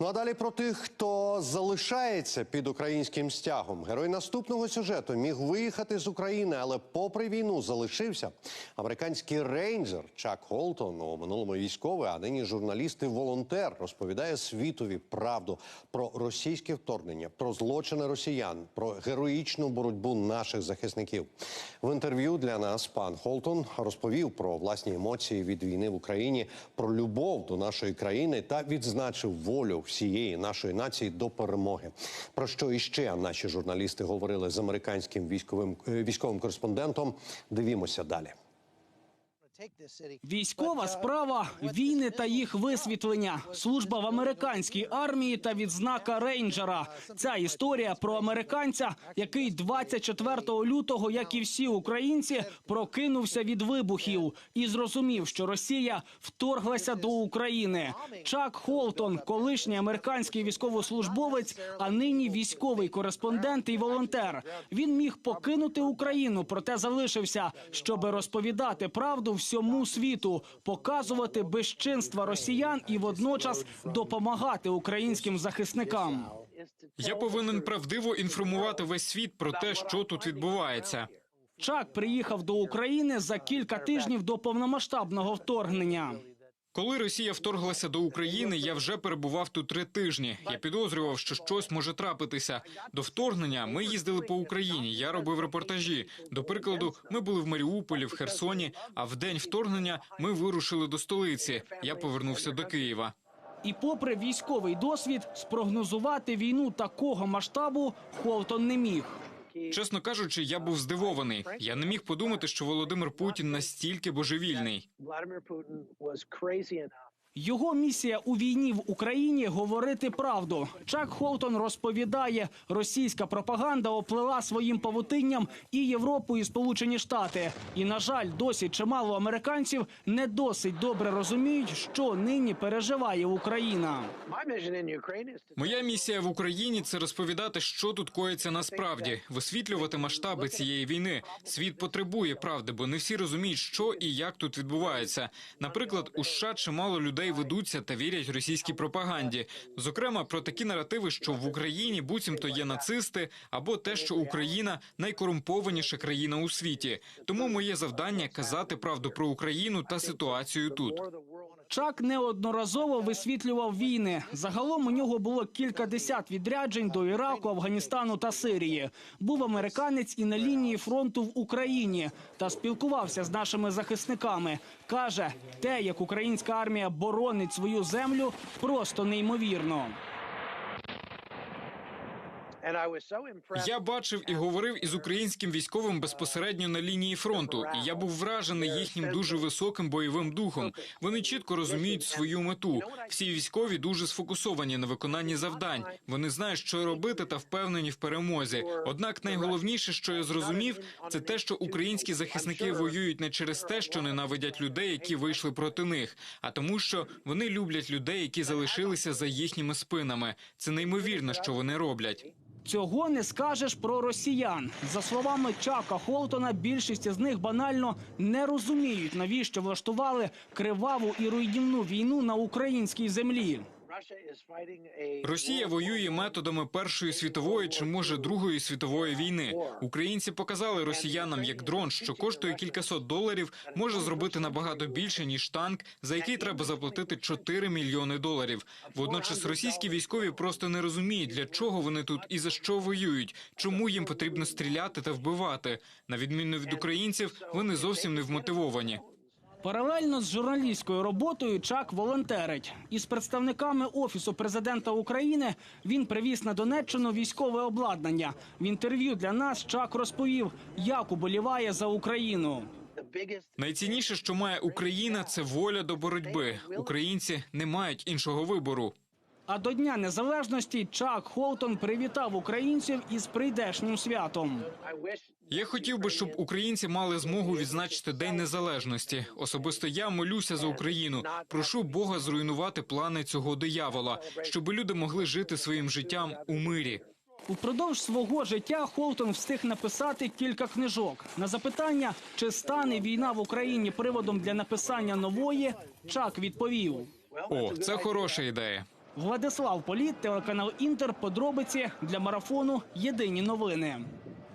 Ну а далі про тих, хто залишається під українським стягом. Герой наступного сюжету міг виїхати з України, але попри війну залишився. Американський рейнджер Чак Холтон у минулому військовий, а нині журналіст і волонтер розповідає світові правду про російське вторгнення, про злочини росіян, про героїчну боротьбу наших захисників. В інтерв'ю для нас пан Холтон розповів про власні емоції від війни в Україні, про любов до нашої країни та відзначив волю всієї нашої нації до перемоги. Про що іще наші журналісти говорили з американським військовим е, військовим кореспондентом. Дивімося далі. Військова справа, війни та їх висвітлення, служба в американській армії та відзнака рейнджера. Ця історія про американця, який 24 лютого, як і всі українці, прокинувся від вибухів і зрозумів, що Росія вторглася до України. Чак Холтон, колишній американський військовослужбовець, а нині військовий кореспондент і волонтер. Він міг покинути Україну, проте залишився, щоби розповідати правду всьому світу, показувати безчинства росіян і водночас допомагати українським захисникам. Я повинен правдиво інформувати весь світ про те, що тут відбувається. Чак приїхав до України за кілька тижнів до повномасштабного вторгнення. Коли Росія вторглася до України, я вже перебував тут три тижні. Я підозрював, що щось може трапитися. До вторгнення ми їздили по Україні. Я робив репортажі. До прикладу, ми були в Маріуполі, в Херсоні. А в день вторгнення ми вирушили до столиці. Я повернувся до Києва. І, попри військовий досвід, спрогнозувати війну такого масштабу Холтон не міг. Чесно кажучи, я був здивований. Я не міг подумати, що Володимир Путін настільки божевільний. Його місія у війні в Україні говорити правду. Чак Холтон розповідає, російська пропаганда оплела своїм павутинням і Європу, і Сполучені Штати. І на жаль, досі чимало американців не досить добре розуміють, що нині переживає Україна. Моя місія в Україні це розповідати, що тут коїться насправді, висвітлювати масштаби цієї війни. Світ потребує правди, бо не всі розуміють, що і як тут відбувається. Наприклад, у США чимало людей ведуться та вірять російській пропаганді. Зокрема, про такі наративи, що в Україні буцімто є нацисти, або те, що Україна найкорумпованіша країна у світі. Тому моє завдання казати правду про Україну та ситуацію тут. Чак неодноразово висвітлював війни. Загалом у нього було кількадесят відряджень до Іраку, Афганістану та Сирії. Був американець і на лінії фронту в Україні та спілкувався з нашими захисниками. каже, те, як українська армія боронить свою землю, просто неймовірно. Я бачив і говорив із українським військовим безпосередньо на лінії фронту, і я був вражений їхнім дуже високим бойовим духом. Вони чітко розуміють свою мету. Всі військові дуже сфокусовані на виконанні завдань. Вони знають, що робити, та впевнені в перемозі. Однак найголовніше, що я зрозумів, це те, що українські захисники воюють не через те, що ненавидять людей, які вийшли проти них, а тому, що вони люблять людей, які залишилися за їхніми спинами. Це неймовірно, що вони роблять. Цього не скажеш про росіян. За словами Чака Холтона, більшість з них банально не розуміють, навіщо влаштували криваву і руйнівну війну на українській землі. Росія воює методами Першої світової чи може Другої світової війни. Українці показали росіянам, як дрон, що коштує кількасот доларів, може зробити набагато більше ніж танк, за який треба заплатити 4 мільйони доларів. Водночас російські військові просто не розуміють, для чого вони тут і за що воюють, чому їм потрібно стріляти та вбивати. На відміну від українців, вони зовсім не вмотивовані. Паралельно з журналістською роботою Чак волонтерить. Із представниками офісу президента України він привіз на Донеччину військове обладнання. В інтерв'ю для нас Чак розповів, як уболіває за Україну. Найцінніше, що має Україна, це воля до боротьби. Українці не мають іншого вибору. А до Дня Незалежності Чак Холтон привітав українців із прийдешнім святом. Я хотів би, щоб українці мали змогу відзначити День Незалежності. Особисто я молюся за Україну. Прошу Бога зруйнувати плани цього диявола, щоб люди могли жити своїм життям у мирі. Упродовж свого життя Холтон встиг написати кілька книжок. На запитання, чи стане війна в Україні приводом для написання нової, Чак відповів. О, це хороша ідея. Владислав Політ, телеканал Інтер. Подробиці для марафону. Єдині новини.